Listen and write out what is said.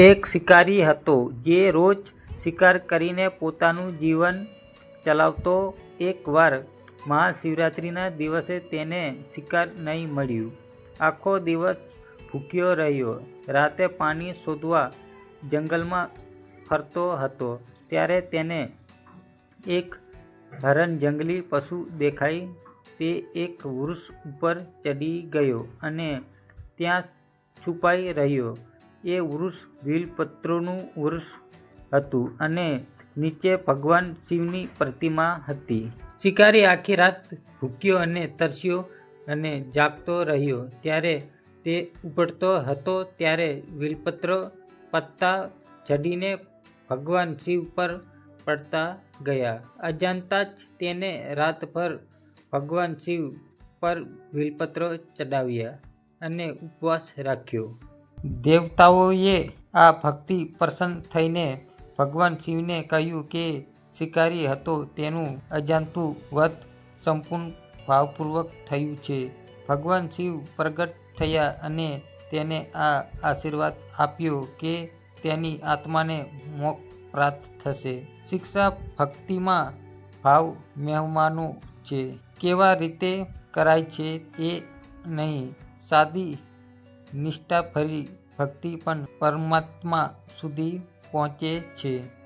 એક શિકારી હતો જે રોજ શિકાર કરીને પોતાનું જીવન ચલાવતો એકવાર મહાશિવરાત્રિના દિવસે તેને શિકાર નહીં મળ્યું. આખો દિવસ ભૂખ્યો રહ્યો. રાતે પાણી શોધવા જંગલમાં ફરતો હતો. ત્યારે તેને એક હરણ જંગલી પશુ દેખાઈ. તે એક વૃક્ષ ઉપર ચડી ગયો અને ત્યાં છુપાઈ રહ્યો. એ વૃક્ષ બિલપત્રોનું વૃક્ષ હતું અને નીચે ભગવાન શિવની પ્રતિમા હતી. શિકારી આખી રાત ભૂક્યો અને તરસ્યો અને જાગતો રહ્યો. ત્યારે તે ઉપડતો હતો ત્યારે વિલપત્ર પત્તા ચડીને ભગવાન શિવ પર પડતા ગયા. અજાણતા જ તેને રાતભર ભગવાન શિવ પર વિલપત્ર ચડાવ્યા અને ઉપવાસ રાખ્યો. દેવતાઓએ આ ભક્તિ પ્રસન્ન થઈને ભગવાન શિવને કહ્યું કે શિકારી હતો તેનું અજાણતું વધ સંપૂર્ણ ભાવપૂર્વક થયું છે. ભગવાન શિવ પ્રગટ થયા અને તેને આ આશીર્વાદ આપ્યો કે તેની આત્માને મોક્ષ પ્રાપ્ત થશે. શિક્ષા ભક્તિમાં ભાવ મહેમાનો છે. કેવા રીતે કરાય છે એ નહીં. સાદી નિષ્ઠાભરી ભક્તિ પણ પરમાત્મા સુધી પહોંચે છે.